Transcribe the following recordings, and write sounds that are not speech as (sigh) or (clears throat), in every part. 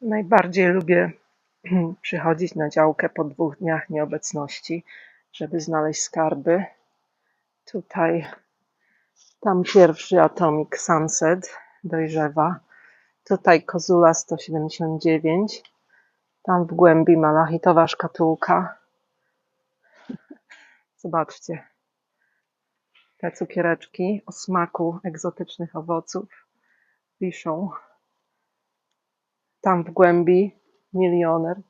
Najbardziej lubię (clears throat) przychodzić na działkę po dwóch dniach nieobecności, żeby znaleźć skarby. Tutaj, tam pierwszy Atomic Sunset dojrzewa. Tutaj Kozula 179. Tam w głębi malachitowa szkatułka. (laughs) Zobaczcie. Te cukiereczki o smaku egzotycznych owoców wiszą. Tam w głębi milioner.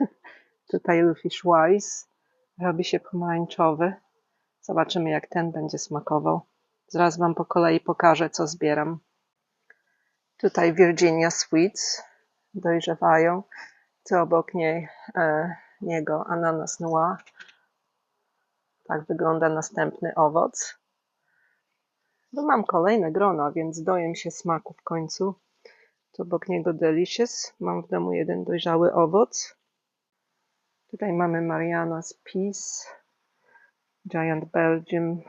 (laughs) Tutaj Lufish Wise robi się pomarańczowy. Zobaczymy, jak ten będzie smakował. Zaraz Wam po kolei pokażę, co zbieram. Tutaj Virginia Sweets dojrzewają. Tu obok niej, e, niego ananas noir. Tak wygląda następny owoc. No mam kolejne grona, więc dojem się smaku w końcu. Tu obok niego Delicious. Mam w domu jeden dojrzały owoc. Tutaj mamy Mariana's Peace. Giant Belgium.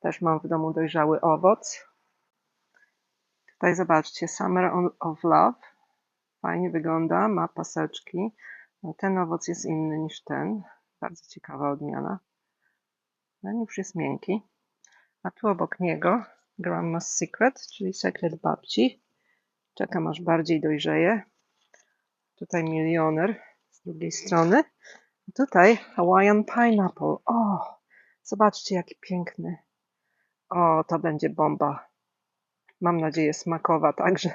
Też mam w domu dojrzały owoc. Tutaj zobaczcie, Summer of Love. Fajnie wygląda, ma paseczki. No, ten owoc jest inny niż ten. Bardzo ciekawa odmiana. No już jest miękki. A tu obok niego Grandma's Secret, czyli sekret babci. Czekam aż bardziej dojrzeje. Tutaj milioner z drugiej strony. Tutaj Hawaiian Pineapple. O, zobaczcie jaki piękny. O, to będzie bomba. Mam nadzieję smakowa także.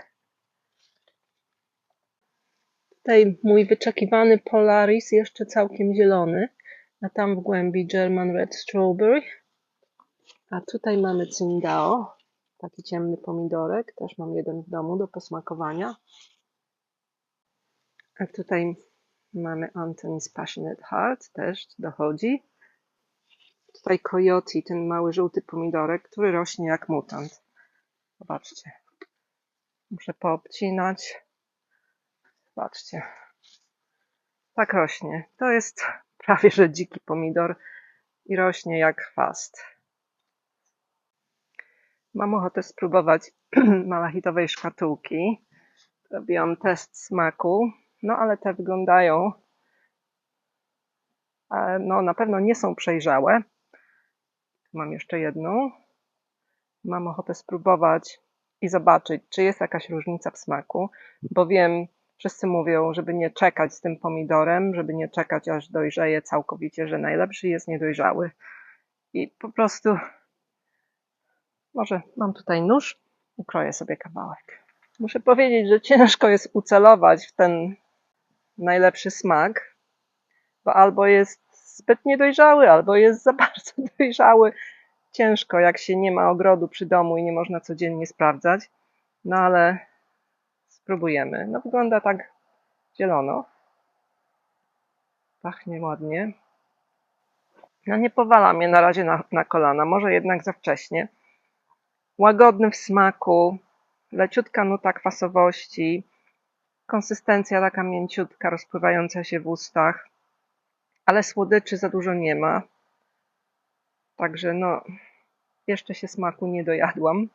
Tutaj mój wyczekiwany Polaris jeszcze całkiem zielony. A tam w głębi German Red Strawberry. A tutaj mamy Tsingao, taki ciemny pomidorek, też mam jeden w domu do posmakowania. A tutaj mamy Anthony's Passionate Heart, też dochodzi. Tutaj Coyote, ten mały żółty pomidorek, który rośnie jak mutant. Zobaczcie. Muszę poobcinać. Zobaczcie. Tak rośnie. To jest prawie że dziki pomidor i rośnie jak chwast. Mam ochotę spróbować (clears throat) malachitowej szkatułki. Robiłam test smaku, no ale te wyglądają, no na pewno nie są przejrzałe. Mam jeszcze jedną. Mam ochotę spróbować i zobaczyć, czy jest jakaś różnica w smaku, bo wiem, wszyscy mówią, żeby nie czekać z tym pomidorem, żeby nie czekać aż dojrzeje całkowicie, że najlepszy jest niedojrzały. I po prostu może mam tutaj nóż, ukroję sobie kawałek. Muszę powiedzieć, że ciężko jest ucelować w ten najlepszy smak, bo albo jest zbyt niedojrzały, albo jest za (laughs) bardzo dojrzały. Ciężko, jak się nie ma ogrodu przy domu i nie można codziennie sprawdzać. No ale spróbujemy. No wygląda tak zielono. Pachnie ładnie. No nie powala mnie na razie na, na kolana, może jednak za wcześnie łagodny w smaku, leciutka nuta kwasowości, konsystencja taka mięciutka, rozpływająca się w ustach, ale słodyczy za dużo nie ma. Także no, jeszcze się smaku nie dojadłam.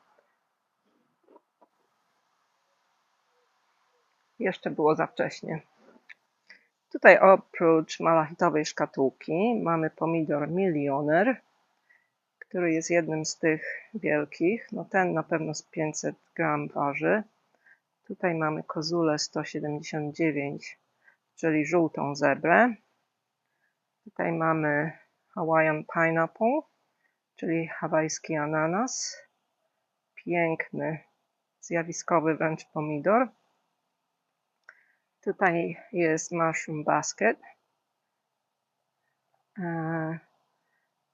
Jeszcze było za wcześnie. Tutaj oprócz malachitowej szkatułki mamy pomidor milioner który jest jednym z tych wielkich. No ten na pewno z 500 gram waży. Tutaj mamy kozulę 179, czyli żółtą zebrę. Tutaj mamy Hawaiian Pineapple, czyli hawajski ananas. Piękny, zjawiskowy wręcz pomidor. Tutaj jest Mushroom Basket. E,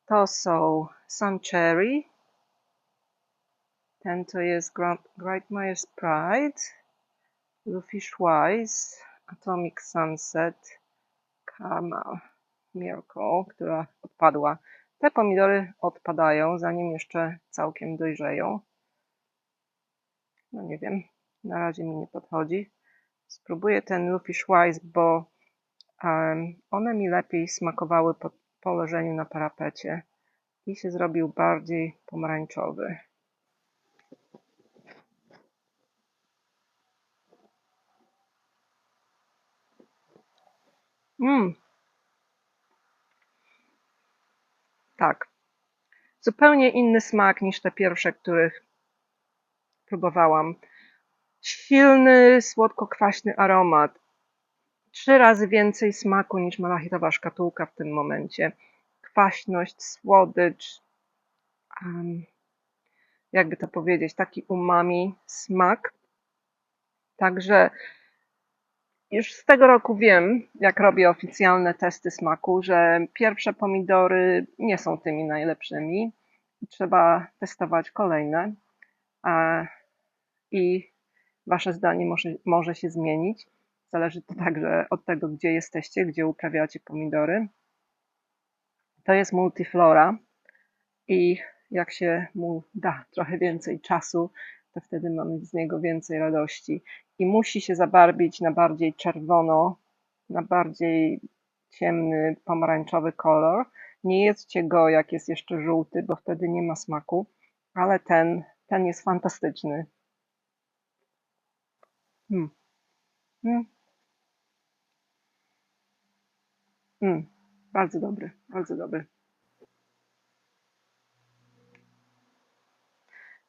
to są Sun Cherry. Ten to jest Great Pride. Lufish Wise. Atomic Sunset. Caramel Miracle, która odpadła. Te pomidory odpadają, zanim jeszcze całkiem dojrzeją. No nie wiem, na razie mi nie podchodzi. Spróbuję ten Lufish Wise, bo um, one mi lepiej smakowały pod po leżeniu na parapecie i się zrobił bardziej pomarańczowy. Mm. Tak. Zupełnie inny smak niż te pierwsze, których próbowałam. Silny, słodko-kwaśny aromat. Trzy razy więcej smaku niż malachitowa szkatułka w tym momencie. Kwaśność, słodycz, jakby to powiedzieć, taki umami smak. Także już z tego roku wiem, jak robię oficjalne testy smaku, że pierwsze pomidory nie są tymi najlepszymi. Trzeba testować kolejne. I wasze zdanie może, może się zmienić. Zależy to także od tego, gdzie jesteście, gdzie uprawiacie pomidory. To jest multiflora i jak się mu da trochę więcej czasu, to wtedy mamy z niego więcej radości. I musi się zabarwić na bardziej czerwono, na bardziej ciemny, pomarańczowy kolor. Nie jedzcie go, jak jest jeszcze żółty, bo wtedy nie ma smaku, ale ten, ten jest fantastyczny. Hmm. Hmm. Hmm. Bardzo dobry, bardzo dobry.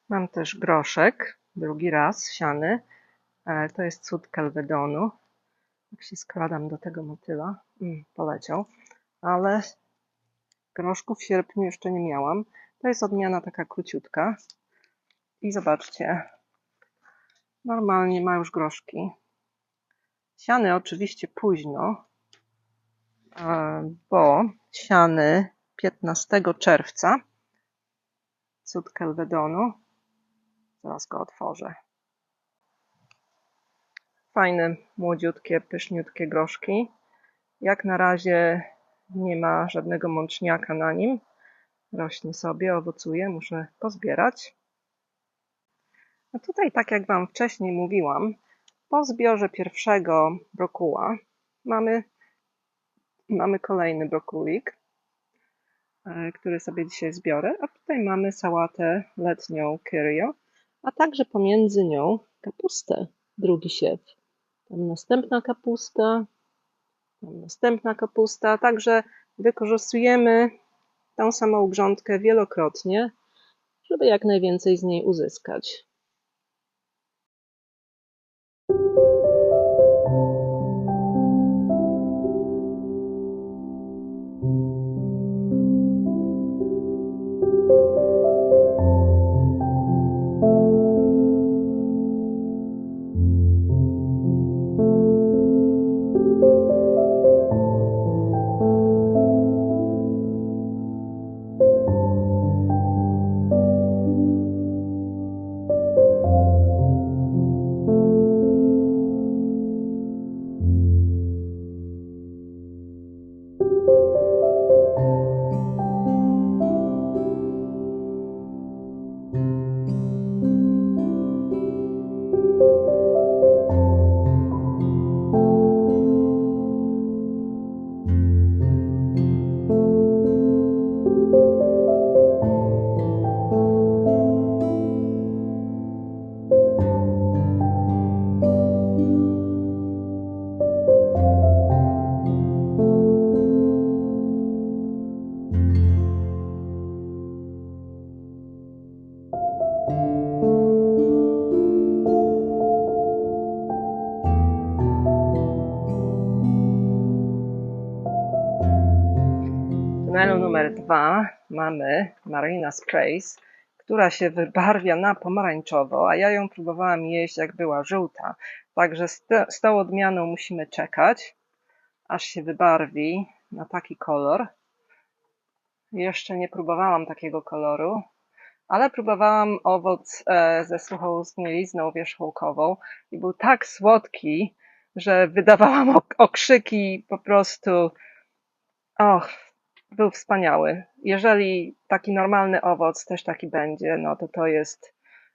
Mam też groszek, drugi raz, siany. E, to jest cud kelwedonu. Jak się składam do tego motyla, mm, poleciał. Ale groszku w sierpniu jeszcze nie miałam. To jest odmiana taka króciutka. I zobaczcie, normalnie ma już groszki. Siany oczywiście późno, bo siany 15 czerwca, cud kelwedonu, Zaraz go otworzę. Fajne, młodziutkie, pyszniutkie groszki. Jak na razie nie ma żadnego mączniaka na nim. Rośnie sobie, owocuje, muszę pozbierać. A tutaj, tak jak Wam wcześniej mówiłam, po zbiorze pierwszego brokuła mamy, mamy kolejny brokulik, e, który sobie dzisiaj zbiorę, a tutaj mamy sałatę letnią Kyrio a także pomiędzy nią kapustę, drugi siew. Tam następna kapusta, tam następna kapusta, także wykorzystujemy tą samą grządkę wielokrotnie, żeby jak najwięcej z niej uzyskać. Tunelu numer dwa mamy Marina Sprays, która się wybarwia na pomarańczowo, a ja ją próbowałam jeść jak była żółta. Także z, te, z tą odmianą musimy czekać, aż się wybarwi na taki kolor. Jeszcze nie próbowałam takiego koloru, ale próbowałam owoc e, ze suchą zgnilizną wierzchołkową i był tak słodki, że wydawałam okrzyki po prostu. Och, był wspaniały. Jeżeli taki normalny owoc też taki będzie, no to to jest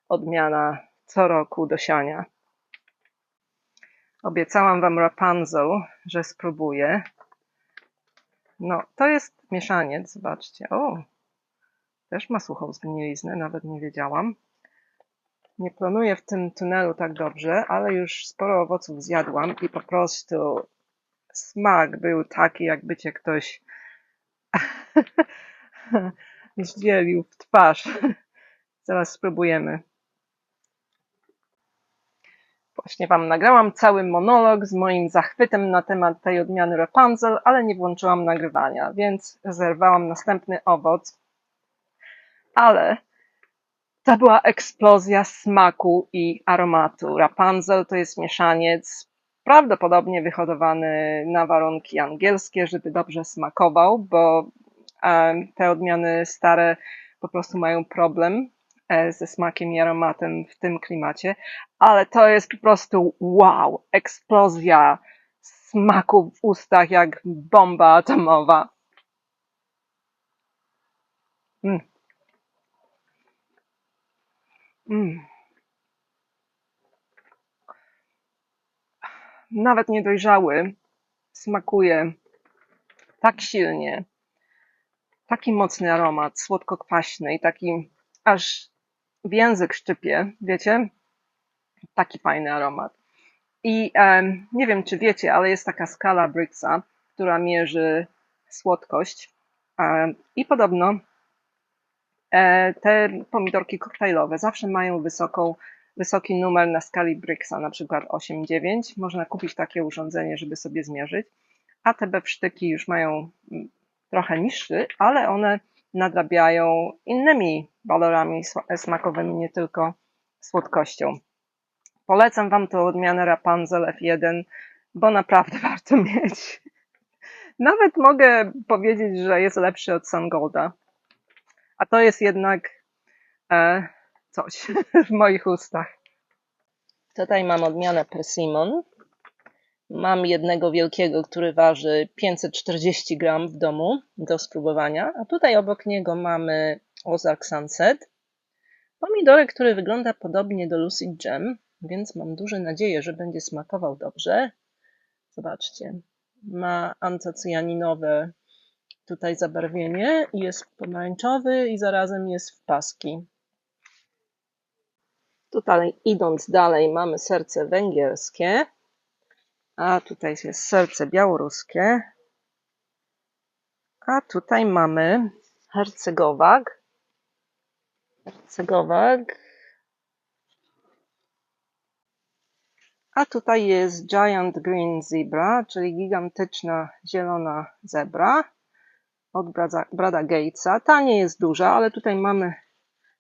odmiana co roku do siania. Obiecałam Wam Rapunzel, że spróbuję. No, to jest mieszaniec, zobaczcie. O, też ma suchą zgniliznę, nawet nie wiedziałam. Nie planuję w tym tunelu tak dobrze, ale już sporo owoców zjadłam i po prostu smak był taki, jakby cię ktoś (laughs) zdzielił w twarz. Zaraz spróbujemy. Właśnie Wam nagrałam cały monolog z moim zachwytem na temat tej odmiany Rapunzel, ale nie włączyłam nagrywania, więc zerwałam następny owoc. Ale to była eksplozja smaku i aromatu. Rapunzel to jest mieszaniec prawdopodobnie wyhodowany na warunki angielskie, żeby dobrze smakował, bo e, te odmiany stare po prostu mają problem e, ze smakiem i aromatem w tym klimacie, ale to jest po prostu wow, eksplozja smaku w ustach jak bomba atomowa. Mm. Mm. Nawet niedojrzały smakuje tak silnie, taki mocny aromat, słodko-kwaśny i taki aż w język szczypie, wiecie? Taki fajny aromat. I nie wiem, czy wiecie, ale jest taka skala Brixa, która mierzy słodkość. I podobno e, te pomidorki koktajlowe zawsze mają wysoką, wysoki numer na skali Brixa, na przykład 8-9. Można kupić takie urządzenie, żeby sobie zmierzyć. A te bewsztyki już mają mm, trochę niższy, ale one nadrabiają innymi walorami sma- smakowymi, nie tylko słodkością. Polecam Wam tą odmianę Rapunzel F1, bo naprawdę (laughs) warto mieć. Nawet mogę powiedzieć, że jest lepszy od Sungolda. A to jest jednak e, coś (laughs) w moich ustach. Tutaj mam odmianę Persimmon. Mam jednego wielkiego, który waży 540 gram w domu do spróbowania. A tutaj obok niego mamy Ozark Sunset. Pomidorek, który wygląda podobnie do Lucid Gem, więc mam duże nadzieję, że będzie smakował dobrze. Zobaczcie, ma antocyjaninowe tutaj zabarwienie jest pomarańczowy i zarazem jest w paski. Tutaj idąc dalej mamy serce węgierskie, a tutaj jest serce białoruskie, a tutaj mamy hercegowag. Hercegowag. A tutaj jest Giant Green Zebra, czyli gigantyczna zielona zebra od Brada, Brada Gatesa. Ta nie jest duża, ale tutaj mamy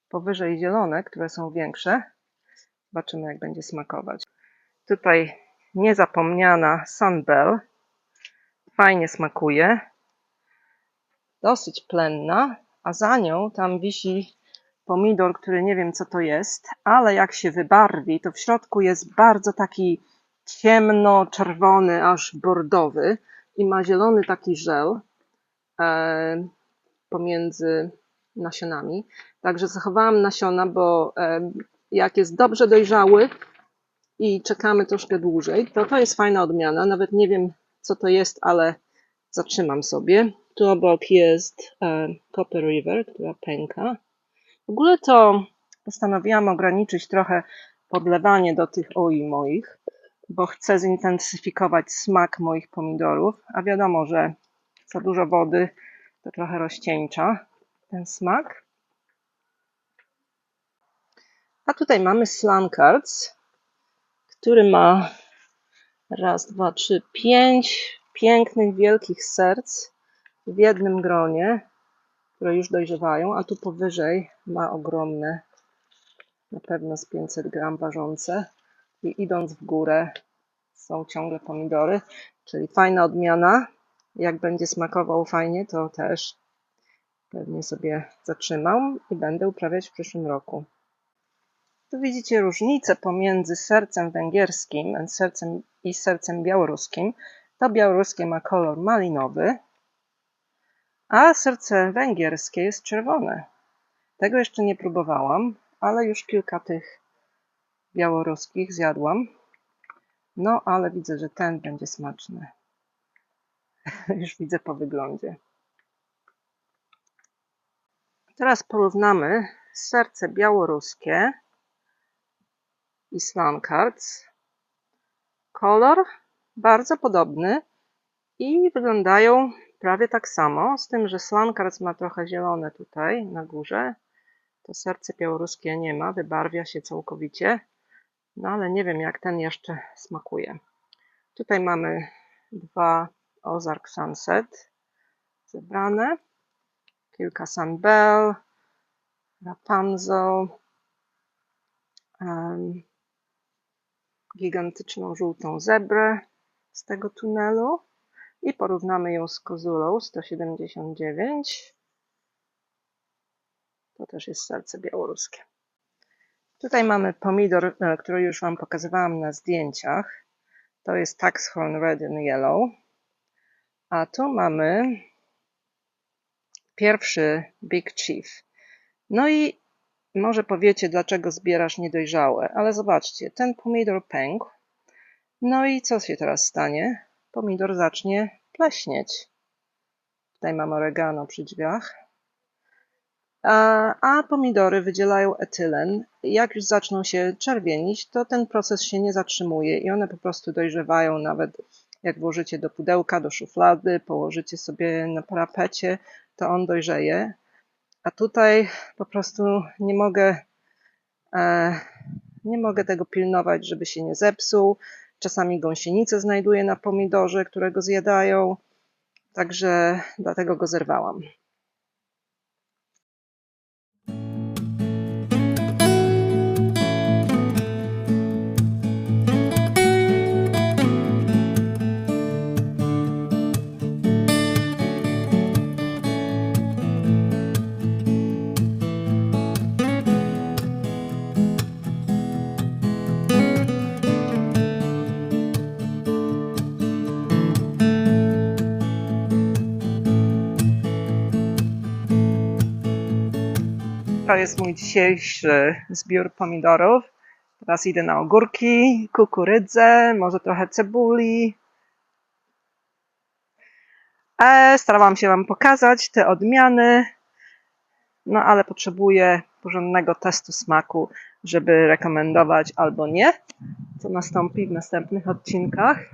powyżej zielone, które są większe. Zobaczymy, jak będzie smakować. Tutaj niezapomniana Sunbell. Fajnie smakuje. Dosyć plenna, a za nią tam wisi pomidor, który nie wiem co to jest, ale jak się wybarwi, to w środku jest bardzo taki ciemno-czerwony, aż bordowy i ma zielony taki żel e, pomiędzy nasionami. Także zachowałam nasiona, bo e, jak jest dobrze dojrzały i czekamy troszkę dłużej, to to jest fajna odmiana. Nawet nie wiem co to jest, ale zatrzymam sobie. Tu obok jest e, Copper River, która pęka. W ogóle to postanowiłam ograniczyć trochę podlewanie do tych oi moich, bo chcę zintensyfikować smak moich pomidorów, a wiadomo, że za dużo wody to trochę rozcieńcza ten smak. A tutaj mamy Slankards, który ma raz, dwa, trzy, pięć pięknych, wielkich serc w jednym gronie, które już dojrzewają, a tu powyżej ma ogromne, na pewno z 500 gram ważące i idąc w górę są ciągle pomidory, czyli fajna odmiana. Jak będzie smakował fajnie, to też pewnie sobie zatrzymam i będę uprawiać w przyszłym roku. Tu widzicie różnicę pomiędzy sercem węgierskim sercem i sercem białoruskim. To białoruskie ma kolor malinowy, a serce węgierskie jest czerwone. Tego jeszcze nie próbowałam, ale już kilka tych białoruskich zjadłam. No, ale widzę, że ten będzie smaczny. (laughs) już widzę po wyglądzie. Teraz porównamy serce białoruskie i Slankards. Kolor bardzo podobny, I wyglądają prawie tak samo, z tym, że slankarc ma trochę zielone tutaj na górze. To serce białoruskie nie ma, wybarwia się całkowicie. No ale nie wiem, jak ten jeszcze smakuje. Tutaj mamy dwa Ozark Sunset zebrane, kilka Sunbell, Rapunzel, gigantyczną żółtą zebrę z tego tunelu i porównamy ją z kozulą 179. To też jest serce białoruskie. Tutaj mamy pomidor, e, który już Wam pokazywałam na zdjęciach. To jest Taxhorn Red and Yellow. A tu mamy pierwszy Big Chief. No i może powiecie, dlaczego zbierasz niedojrzałe, ale zobaczcie, ten pomidor pękł. No i co się teraz stanie? Pomidor zacznie pleśnieć. Tutaj mam oregano przy drzwiach. A, a pomidory wydzielają etylen. Jak już zaczną się czerwienić, to ten proces się nie zatrzymuje i one po prostu dojrzewają nawet jak włożycie do pudełka, do szuflady, położycie sobie na parapecie, to on dojrzeje. A tutaj po prostu nie mogę, e, nie mogę tego pilnować, żeby się nie zepsuł. Czasami gąsienice znajduję na pomidorze, które go zjadają. Także dlatego go zerwałam. To jest mój dzisiejszy zbiór pomidorów. Teraz idę na ogórki, kukurydzę, może trochę cebuli. E, starałam się Wam pokazać te odmiany, no ale potrzebuję porządnego testu smaku, żeby rekomendować albo nie. Co nastąpi w następnych odcinkach.